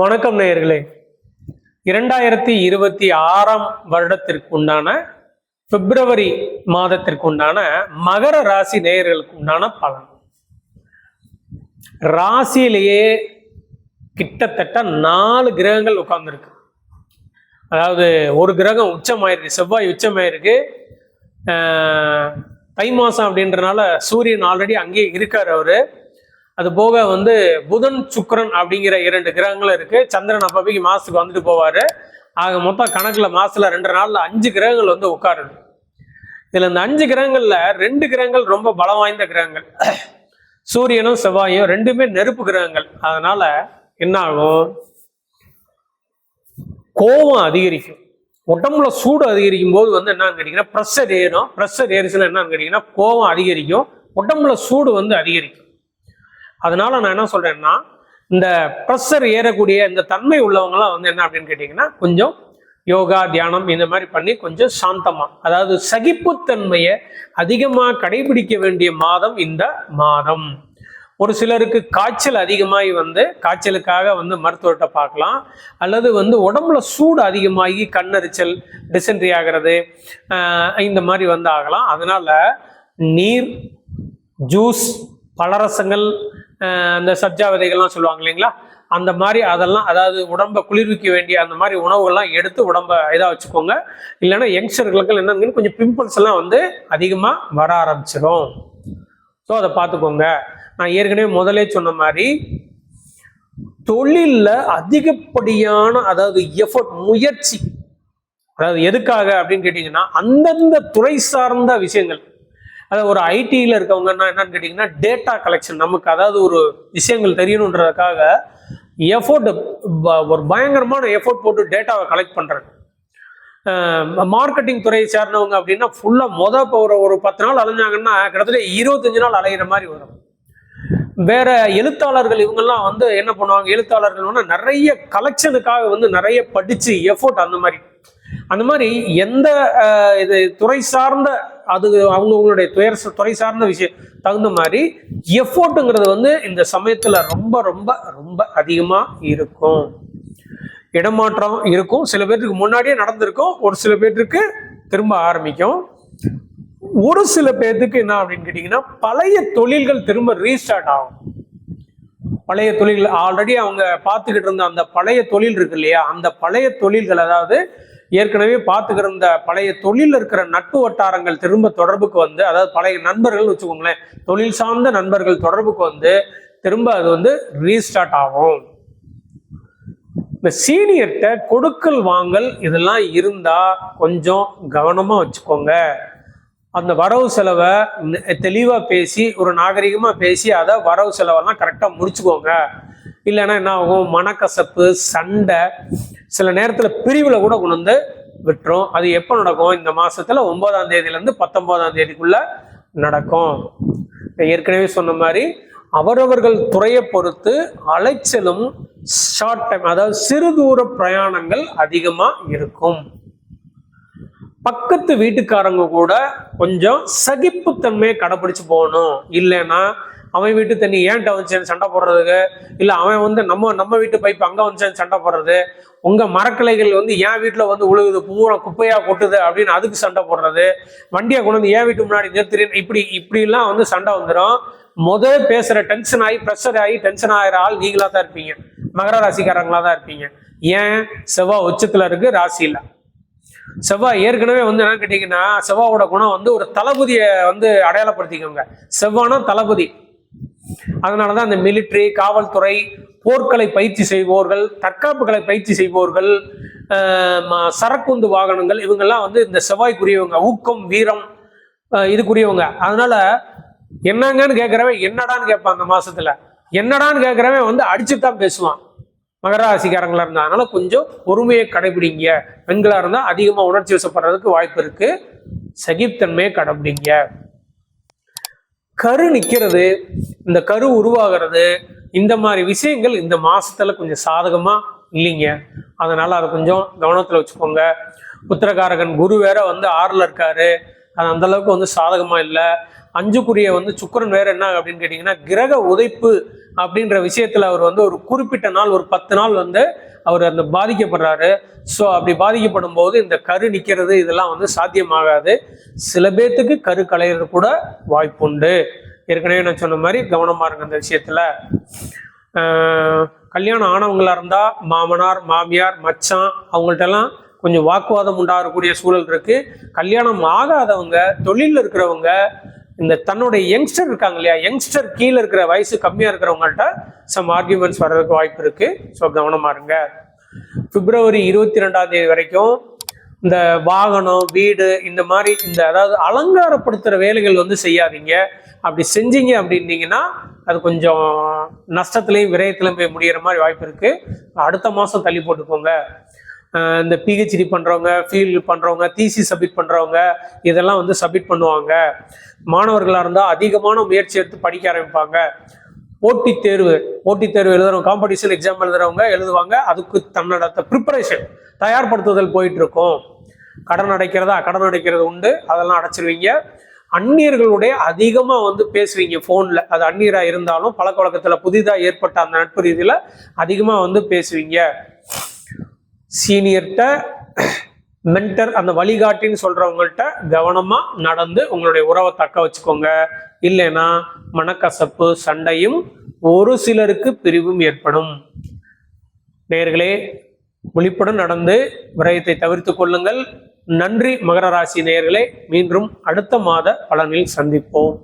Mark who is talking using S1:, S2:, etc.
S1: வணக்கம் நேயர்களே. இரண்டாயிரத்தி இருபத்தி ஆறாம் வருடத்திற்கு உண்டான பிப்ரவரி மாதத்திற்கு உண்டான மகர ராசி நேயர்களுக்கு உண்டான பலன். ராசியிலேயே கிட்டத்தட்ட நாலு கிரகங்கள் உட்கார்ந்துருக்கு. அதாவது ஒரு கிரகம் உச்சமாயிருக்கு செவ்வாய் உச்சமாயிருக்கு. தை மாசம் அப்படின்றனால சூரியன் ஆல்ரெடி அங்கேயே இருக்கார் அவரு. அது போக வந்து புதன் சுக்கரன் அப்படிங்கிற இரண்டு கிரகங்கள் இருக்கு. சந்திரன் அப்பப்பைக்கு மாசத்துக்கு வந்துட்டு போவாரு. ஆக மொத்தம் கணக்குல மாசத்துல ரெண்டு நாள்ல அஞ்சு கிரகங்கள் வந்து உட்காருது. இதுல இந்த அஞ்சு கிரகங்கள்ல ரெண்டு கிரகங்கள் ரொம்ப பலம் வாய்ந்த கிரகங்கள். சூரியனும் செவ்வாயும் ரெண்டுமே நெருப்பு கிரகங்கள். அதனால என்ன ஆகும்? கோபம் அதிகரிக்கும். உடம்புல சூடு அதிகரிக்கும் போது வந்து என்னன்னு கேட்டீங்கன்னா ப்ரெஷர் ஏறும். ப்ரெஷர் ஏறிச்சுன்னா என்னன்னு கேட்டீங்கன்னா கோபம் அதிகரிக்கும். உடம்புல சூடு வந்து அதிகரிக்கும். அதனால நான் என்ன சொல்றேன்னா இந்த ப்ரெஷர் ஏறக்கூடிய இந்த தன்மை உள்ளவங்கலாம் வந்து என்ன அப்படின்னு கேட்டிங்கன்னா கொஞ்சம் யோகா தியானம் இந்த மாதிரி பண்ணி கொஞ்சம் சாந்தமா அதாவது சகிப்புத்தன்மையை அதிகமாக கடைபிடிக்க வேண்டிய மாதம் இந்த மாதம். ஒரு சிலருக்கு காய்ச்சல் அதிகமாகி வந்து காய்ச்சலுக்காக வந்து மருத்துவர்கிட்ட பார்க்கலாம். அல்லது வந்து உடம்புல சூடு அதிகமாகி கண்ணெரிச்சல் டிசென்ட்ரி ஆகிறது இந்த மாதிரி வந்து ஆகலாம். அதனால நீர் ஜூஸ் பலரசங்கள் அந்த சப்ஜா விதைகள்லாம் சொல்லுவாங்க இல்லைங்களா? அந்த மாதிரி அதெல்லாம் அதாவது உடம்பை குளிர்விக்க வேண்டிய அந்த மாதிரி உணவுகள்லாம் எடுத்து உடம்ப இதாக வச்சுக்கோங்க. இல்லைன்னா யங்ஸ்டர்களுக்கு என்னன்னு கொஞ்சம் பிம்பிள்ஸ் எல்லாம் வந்து அதிகமாக வர ஆரம்பிச்சிடும் ஸோ அதை பார்த்துக்கோங்க. நான் ஏற்கனவே முதலே சொன்ன மாதிரி தொழிலில் அதிகப்படியான அதாவது எஃபர்ட் முயற்சி அதாவது எதுக்காக அப்படின்னு கேட்டிங்கன்னா அந்தந்த துறை சார்ந்த விஷயங்கள். அதாவது ஒரு ஐடியில் இருக்கவங்கன்னா என்னன்னு கேட்டிங்கன்னா டேட்டா கலெக்ஷன் நமக்கு அதாவது ஒரு விஷயங்கள் தெரியணுன்றதுக்காக எஃபோர்ட் ஒரு பயங்கரமான எஃபோர்ட் போட்டு டேட்டாவை கலெக்ட் பண்ணுறாங்க மார்க்கெட்டிங் துறையை சேர்ந்தவங்க அப்படின்னா ஃபுல்லாக மொதல் இப்போ ஒரு ஒரு பத்து நாள் அலைஞ்சாங்கன்னா கிட்டத்தட்ட இருபத்தஞ்சு நாள் அலையிற மாதிரி வரும். வேற எழுத்தாளர்கள் இவங்கெல்லாம் வந்து என்ன பண்ணுவாங்க எழுத்தாளர்கள் வந்து நிறைய கலெக்ஷனுக்காக வந்து நிறைய படிச்சு எஃபோர்ட் அந்த மாதிரி. அந்த மாதிரி எந்த இது துறை சார்ந்த அது அவங்கவுங்களுடைய துயர் துறை சார்ந்த விஷயம் தகுந்த மாதிரி எஃபோர்ட்டுங்கிறது வந்து இந்த சமயத்தில் ரொம்ப ரொம்ப ரொம்ப அதிகமாக இருக்கும். இடமாற்றம் இருக்கும். சில பேர்த்துக்கு முன்னாடியே நடந்திருக்கும். ஒரு சில பேர்த்துக்கு திரும்ப ஆரம்பிக்கும். ஒரு சில பேர்த்துக்கு என்ன அப்படின்னு கேட்டிங்கன்னா பழைய தொழில்கள் திரும்ப ரீஸ்டார்ட் ஆகும். பழைய தொழில்கள் ஆல்ரெடி அவங்க பார்த்துக்கிட்டு இருந்த அந்த பழைய தொழில் இருக்கு இல்லையா? அந்த பழைய தொழில்கள் அதாவது ஏற்கனவே பார்த்துக்கிருந்த பழைய தொழில் இருக்கிற நட்பு வட்டாரங்கள் திரும்ப தொடர்புக்கு வந்து அதாவது பழைய நண்பர்கள் வச்சுக்கோங்களேன் தொழில் சார்ந்த நண்பர்கள் தொடர்புக்கு வந்து திரும்ப அது வந்து ரீஸ்டார்ட் ஆகும். இந்த சீனியர்கிட்ட கொடுக்கல் வாங்கல் இதெல்லாம் இருந்தா கொஞ்சம் கவனமா வச்சுக்கோங்க. அந்த வரவு செலவை தெளிவாக பேசி ஒரு நாகரிகமாக பேசி அதை வரவு செலவெல்லாம் கரெக்டாக முடிச்சுக்கோங்க. இல்லைன்னா என்ன ஆகும்? மனக்கசப்பு சண்டை சில நேரத்துல பிரிவுல கூட கொண்டு வந்து விட்டுரும். அது எப்போ நடக்கும்? இந்த மாசத்துல ஒன்பதாம் தேதியில இருந்து பத்தொன்பதாம் தேதிக்குள்ள நடக்கும். ஏற்கனவே சொன்ன மாதிரி அவரவர்கள் துறையை பொறுத்து அலைச்சலும் ஷார்ட் டைம் அதாவது சிறு தூர பிரயாணங்கள் அதிகமா இருக்கும். பக்கத்து வீட்டுக்காரங்க கூட கொஞ்சம் சகிப்புத்தன்மையை கடைபிடிச்சு போகணும். இல்லைன்னா அவன் வீட்டு தண்ணி ஏன்ட்ட வந்துச்சேன்னு சண்டை போடுறதுக்கு? இல்லை அவன் வந்து நம்ம நம்ம வீட்டு பைப் அங்கே வந்துச்சேன்னு சண்டை போடுறது? உங்கள் மரக்கிளைகள் வந்து என் வீட்டில் வந்து உழுகுது பூரா குப்பையாக கொட்டுது அப்படின்னு அதுக்கு சண்டை போடுறது. வண்டியை கொண்டு வந்து என் வீட்டு முன்னாடி நிறுத்துறேன் இப்படி இப்படிலாம் வந்து சண்டை வந்துடும் முதல் பேசுகிற டென்ஷன் ஆகி ப்ரெஷர் ஆகி டென்ஷன் ஆகிற ஆள் நீங்களாக தான் இருப்பீங்க. மகர ராசிக்காரங்களாக தான் இருப்பீங்க. ஏன்? செவ்வாய் உச்சத்தில் இருக்கு ராசியில் செவ்வாய் ஏற்கனவே வந்து என்ன கேட்டீங்கன்னா செவ்வாவோட குணம் வந்து ஒரு தளபதியை வந்து அடையாளப்படுத்திக்கோங்க. செவ்வானா தளபதி. அதனாலதான் அந்த மிலிட்ரி காவல்துறை போர்க்களை பயிற்சி செய்வோர்கள் தற்காப்புகளை பயிற்சி செய்வோர்கள் ம- சரக்குந்து வாகனங்கள் இவங்கெல்லாம் வந்து இந்த செவ்வாய்க்குரியவங்க ஊக்கம் வீரம் இதுக்குரியவங்க. அதனால என்னங்கன்னு கேட்கறவன் என்னடான்னு கேட்பான் அந்த மாசத்துல. என்னடான்னு கேட்கறவன் வந்து அடிச்சு தான் பேசுவான். மகர இருந்தால் இருந்தா. அதனால கொஞ்சம் பொறுமையை கடைபிடிங்க. பெண்களா இருந்தா அதிகமா உணர்ச்சி வசப்படுறதுக்கு வாய்ப்பு இருக்கு. சகிப்தன்மையை கடைபிடிங்க. கரு நிற்கிறது இந்த கரு உருவாகிறது இந்த மாதிரி விஷயங்கள் இந்த மாசத்துல கொஞ்சம் சாதகமா இல்லைங்க. அதனால அதை கொஞ்சம் கவனத்துல வச்சுக்கோங்க. உத்தரகாரகன் குரு வேற வந்து ஆறுல இருக்காரு. அது அந்த அளவுக்கு வந்து சாதகமா இல்லை. அஞ்சுக்குரிய வந்து சுக்கிரன் வேற என்ன அப்படின்னு கேட்டிங்கன்னா கிரக உதைப்பு அப்படின்ற விஷயத்துல அவர் வந்து ஒரு குறிப்பிட்ட நாள் ஒரு பத்து நாள் வந்து அவர் அந்த பாதிக்கப்படுறாரு. ஸோ அப்படி பாதிக்கப்படும் போது இந்த கரு நிற்கிறது இதெல்லாம் வந்து சாத்தியமாகாது. சில பேர்த்துக்கு கரு களையிறது கூட வாய்ப்புண்டு. ஏற்கனவே நான் சொன்ன மாதிரி கவனமாக இருங்க அந்த விஷயத்தில். கல்யாணம் ஆனவங்களாக இருந்தால் மாமனார் மாமியார் மச்சான் அவங்கள்ட்டெல்லாம் கொஞ்சம் வாக்குவாதம் உண்டாகக்கூடிய சூழல் இருக்குது கல்யாணம் ஆகாதவங்க தொழிலில் இருக்கிறவங்க இந்த தன்னுடைய யங்ஸ்டர் இருக்காங்க இல்லையா? யங்ஸ்டர் கீழே இருக்கிற வயசு கம்மியா இருக்கிறவங்கள்ட்ட சம் ஆர்கியூமெண்ட்ஸ் வர்றதுக்கு வாய்ப்பு இருக்கு. ஸோ கவனமா இருங்க. பிப்ரவரி இருபத்தி ரெண்டாம் தேதி வரைக்கும் இந்த வாகனம் வீடு இந்த மாதிரி இந்த அதாவது அலங்காரப்படுத்துகிற வேலைகள் வந்து செய்யாதீங்க. அப்படி செஞ்சீங்க அப்படின்னீங்கன்னா அது கொஞ்சம் நஷ்டத்துலையும் விரயத்துலையும் போய் முடிகிற மாதிரி வாய்ப்பு இருக்கு. அடுத்த மாதம் தள்ளி போட்டுக்கோங்க. இந்த பிஹெச்டி பண்ணுறவங்க ஃபீல்டு பண்ணுறவங்க டிசி சப்மிட் பண்ணுறவங்க இதெல்லாம் வந்து சப்மிட் பண்ணுவாங்க. மாணவர்களாக இருந்தால் அதிகமான முயற்சி எடுத்து படிக்க ஆரம்பிப்பாங்க. போட்டித் தேர்வு போட்டித் தேர்வு எழுதுறவங்க காம்படிஷன் எக்ஸாம் எழுதுறவங்க எழுதுவாங்க. அதுக்கு தன்னோட ப்ரிப்பரேஷன் தயார்படுத்துதல் போயிட்டு இருக்கும் கடன் அடைக்கிறதா கடன் அடைக்கிறது உண்டு. அதெல்லாம் அடைச்சிருவீங்க. அந்நியர்களுடைய அதிகமாக வந்து பேசுவீங்க ஃபோனில் அது அந்நியராக இருந்தாலும் பழக்க வழக்கத்தில் புதிதாக ஏற்பட்ட அந்த நட்பு ரீதியில் அதிகமாக வந்து பேசுவீங்க. சீனியர்கிட்ட மென்டர் அந்த வழிகாட்டின்னு சொல்றவங்கள்ட்ட கவனமா நடந்து உங்களுடைய உறவை தக்க வச்சுக்கோங்க. இல்லைன்னா மனக்கசப்பு சண்டையும் ஒரு சிலருக்கு பிரிவும் ஏற்படும். நேயர்களே விழிப்புடன் நடந்து விரயத்தை தவிர்த்து கொள்ளுங்கள். நன்றி மகர ராசி நேயர்களே மீண்டும் அடுத்த மாத பலனில் சந்திப்போம்.